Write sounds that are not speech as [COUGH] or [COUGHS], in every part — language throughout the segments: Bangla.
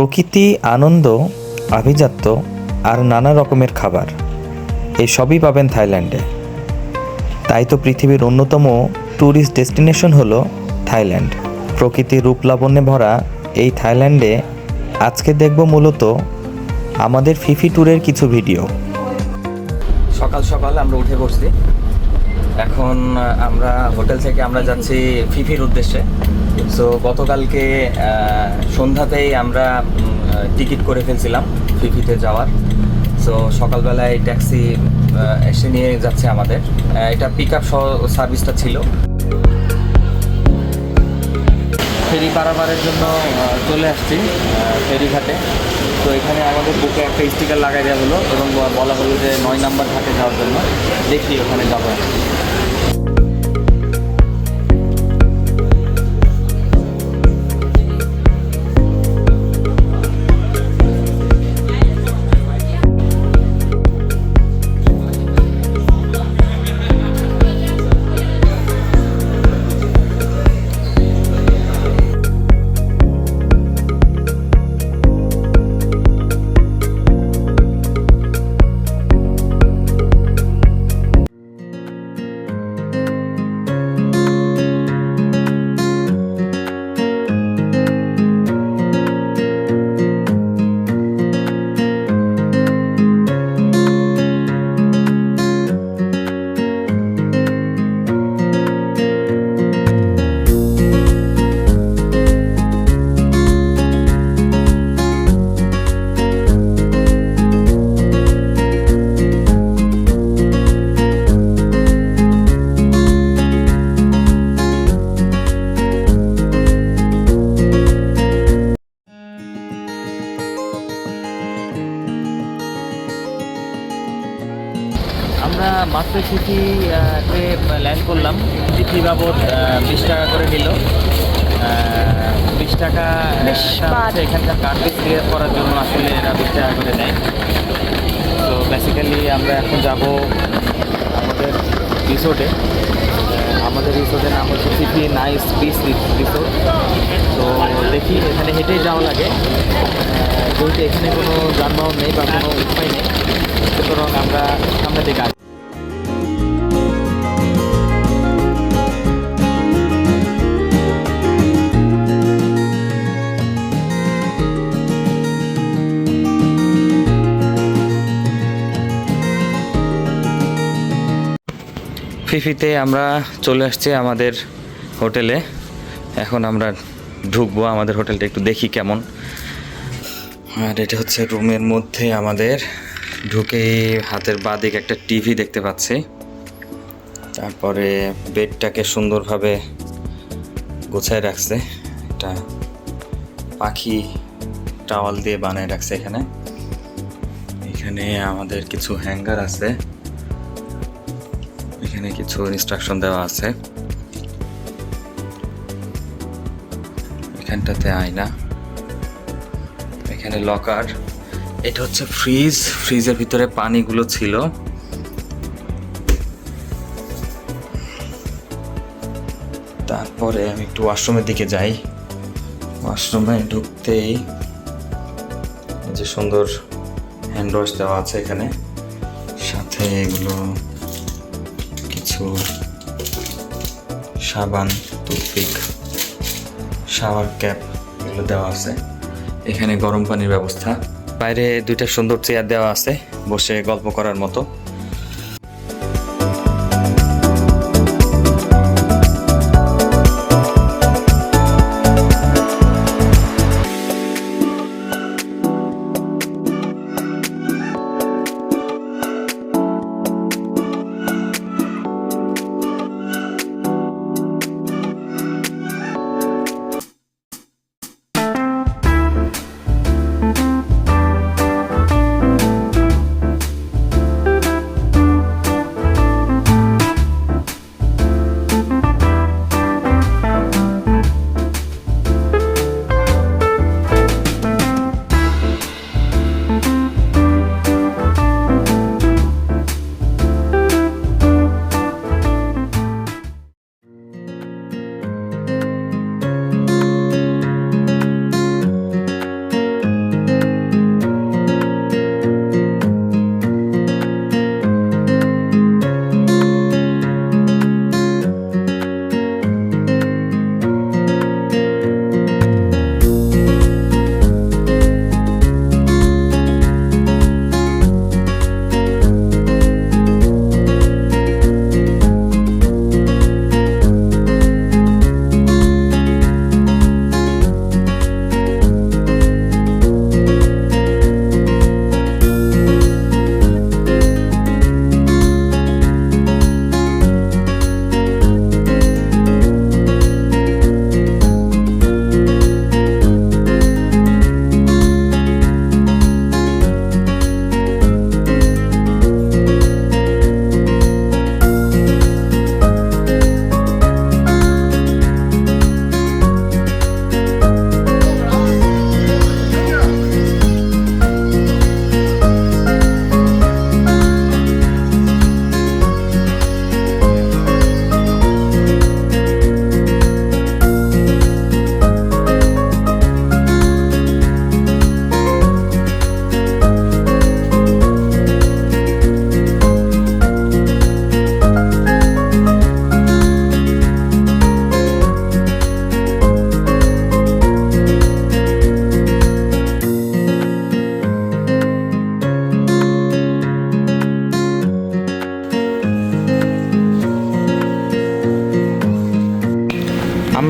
প্রকৃতি, আনন্দ, আভিজাত্য আর নানা রকমের খাবার। এই সবই পাবেন থাইল্যান্ডে। তাই তো পৃথিবীর অন্যতম ট্যুরিস্ট ডেস্টিনেশন হলো থাইল্যান্ড। প্রকৃতির রূপ লাবণ্যে ভরা এই থাইল্যান্ডে আজকে দেখব মূলত আমাদের ফিফি ট্যুরের কিছু ভিডিও। সকাল সকাল আমরা উঠে পড়ছি এখন আমরা হোটেল থেকে আমরা যাচ্ছি ফিফির উদ্দেশ্যে। সো গতকালকে সন্ধ্যাতেই আমরা টিকিট করে ফেলছিলাম ফিফিতে যাওয়ার। সো সকালবেলায় ট্যাক্সি এসে নিয়ে যাচ্ছে আমাদের। এটা পিক আপ সার্ভিসটা ছিল। ফেরি পারাপারের জন্য চলে আসছি ফেরিঘাটে। তো এখানে আমাদের বুকে একটা স্টিকার লাগাই দেওয়া হলো এবং বলা হলো যে নয় নাম্বার ঘাটে যাওয়ার জন্য। দেখি ওখানে যাব। সিটিতে ল্যান্ড করলাম। সিটি বাবদ বিশ টাকা করে নিল। বিশ টাকা এখানকার কার্ডে ক্লিয়ার করার জন্য আসলে এরা বিশ টাকা করে নেয়। তো বেসিক্যালি আমরা এখন যাব আমাদের রিসোর্টে আমাদের রিসোর্টের নাম হচ্ছে সিটি নাইস বিচ রিসোর্ট তো দেখি এখানে হেঁটেই যাওয়া লাগে। যেহেতু এখানে কোনো যানবাহন নেই বা কোনো উপায় নেই সুতরাং আমরা সামনে দিকে ফিফিতে আমরা চলে আসছি আমাদের হোটেলে। এখন আমরা ঢুকবো, আমাদের হোটেলটা একটু দেখি কেমন। আর এটা হচ্ছে রুমের মধ্যে আমাদের ঢুকেই হাতের বাদিকে একটা টিভি দেখতে পাচ্ছি। তারপরে বেডটাকে সুন্দরভাবে গোছায় রাখছে। এটা পাখি টাওয়াল দিয়ে বানায় রাখছে এখানে। এখানে আমাদের কিছু হ্যাঙ্গার আছে। এখানে কিছু ইনস্ট্রাকশন দেওয়া আছে। এখানটাতে আয়না। এখানে লকার এটা হচ্ছে ফ্রিজ ফ্রিজের ভিতরে পানিগুলো ছিল। তারপরে আমি একটু ওয়াশরুমের দিকে যাই। ওয়াশরুমে ঢুকতেই যে সুন্দর হ্যান্ড ওয়াশ দেওয়া আছে এখানে। সাথে এগুলো কিছু সাবান, টুথপিক শাওয়ার ক্যাপ এগুলো দেওয়া আছে। এখানে গরম পানির ব্যবস্থা। বাইরে দুইটা সুন্দর চেয়ার দেওয়া আছে, বসে গল্প করার মতো।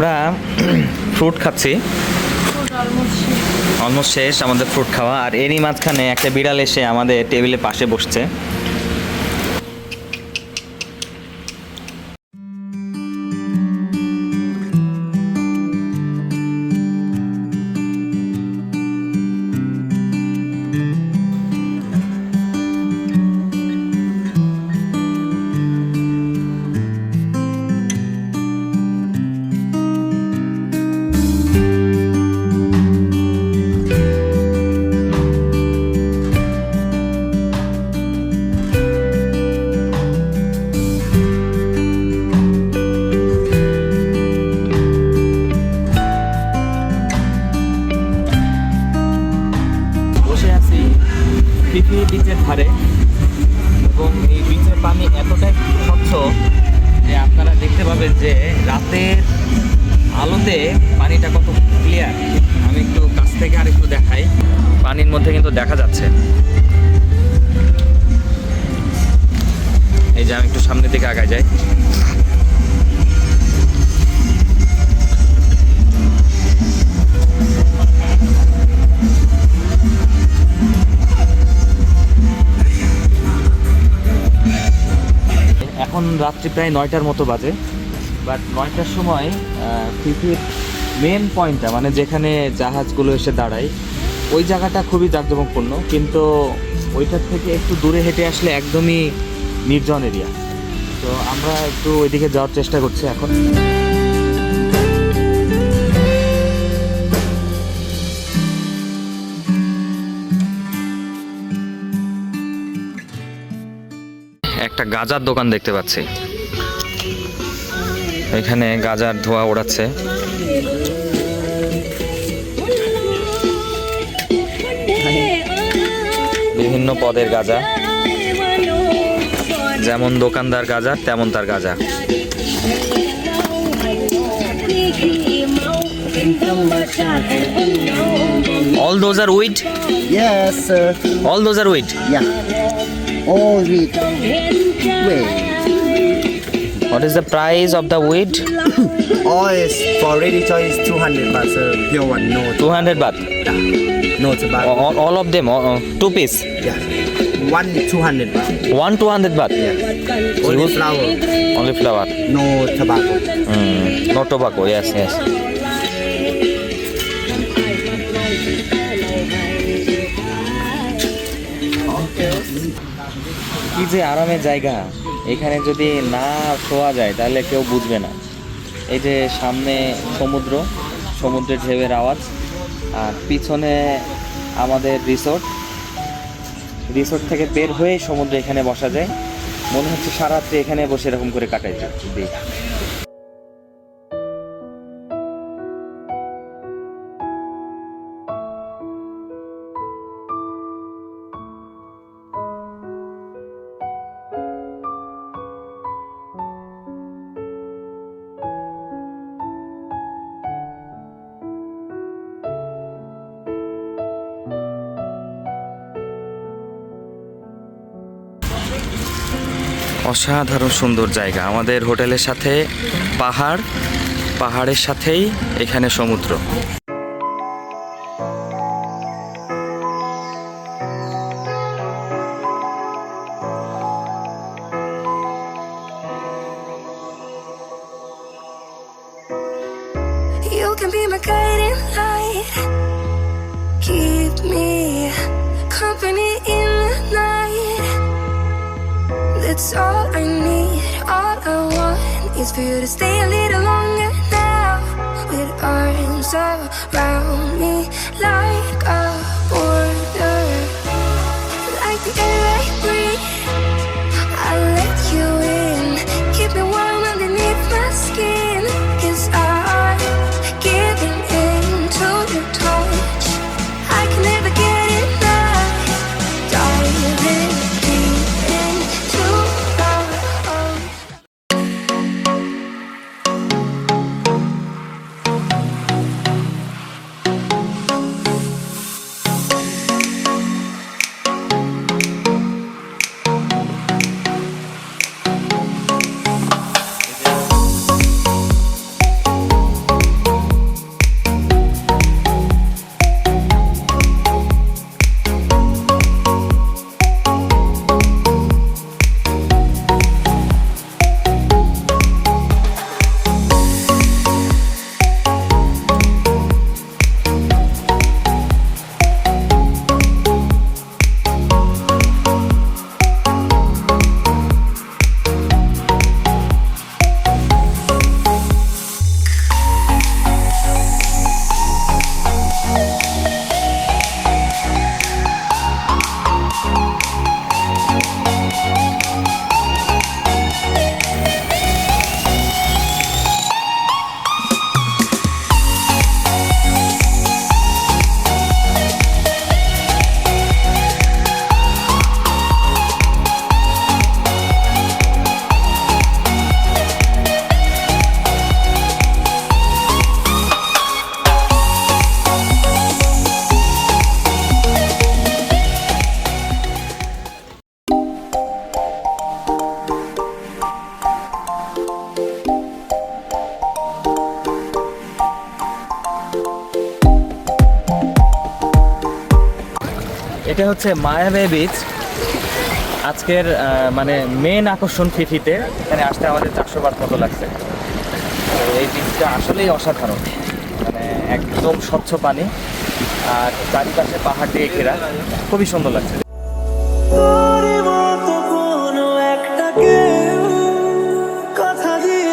আমরা ফ্রুট খাচ্ছি। অলমোস্ট শেষ। আমাদের ফ্রুট খাওয়া। আর এরই মাঝখানে একটা বিড়াল এসে আমাদের টেবিলের পাশে বসছে। বিচের ধারে এবং এই বিচের পানি এতটাই স্বচ্ছ যে আপনারা দেখতে পাবেন যে রাতের আলোতে পানিটা কত ক্লিয়ার আমি একটু কাছ থেকে আর একটু দেখাই। পানির মধ্যে কিন্তু দেখা যাচ্ছে। এই যে আমি একটু সামনের দিকে আগায় যাই। এখন রাত্রি প্রায় নয়টার মতো বাজে। বাট নয়টার সময় পৃথিবীর মেন পয়েন্টটা মানে যেখানে জাহাজগুলো এসে দাঁড়ায়, ওই জায়গাটা খুবই জাঁকজমকপূর্ণ। কিন্তু ওইটার থেকে একটু দূরে হেঁটে আসলে একদমই নির্জন এরিয়া তো আমরা একটু ওইদিকে যাওয়ার চেষ্টা করছি এখন। একটা গাজার দোকান দেখতে পাচ্ছি এখানে গাজার ধোয়া ওড়াচ্ছে বিভিন্ন পদের গাজা যেমন দোকানদার গাজা তেমন তার Gaza all those are weed Yes, sir. All those are weed Yeah. All wheat. What is the price of the weed? [COUGHS] All is for ready choice 200 baht, sir. Pure one, no. 200 baht? No, it's about. All, all of them? All, uh, two piece? Yeah. One 200 baht. One 200 baht? Yes. Only flower. Only flower. No tobacco. Mm. No tobacco, yes, yes. কি যে আরামের জায়গা। এখানে যদি না শোয়া যায়, তাহলে কেউ বুঝবে না। এই যে সামনে সমুদ্র, সমুদ্রের ঢেউয়ের আওয়াজ, আর পিছনে আমাদের রিসোর্ট। রিসোর্ট থেকে বের হয়ে সমুদ্রে এখানে বসা যায়। মনে হচ্ছে সারাত্রি এখানে বসে এরকম করে কাটাই দিই। অসাধারণ সুন্দর জায়গা। আমাদের হোটেলের সাথে পাহাড় পাহাড়ের সাথেই এখানে সমুদ্র। Is for you to stay a little longer now. With arms around এটা হচ্ছে মায়াবে বিচ আজকের মানে মেন আকর্ষণ ফিফিতে এখানে আসতে আমাদের চারশো বার মতো লাগছে। এই বিচটা আসলেই অসাধারণ। মানে একদম স্বচ্ছ পানি। আর চারিপাশে পাহাড় দিয়ে ঘেরা। খুবই সুন্দর লাগছে। কথা দিয়ে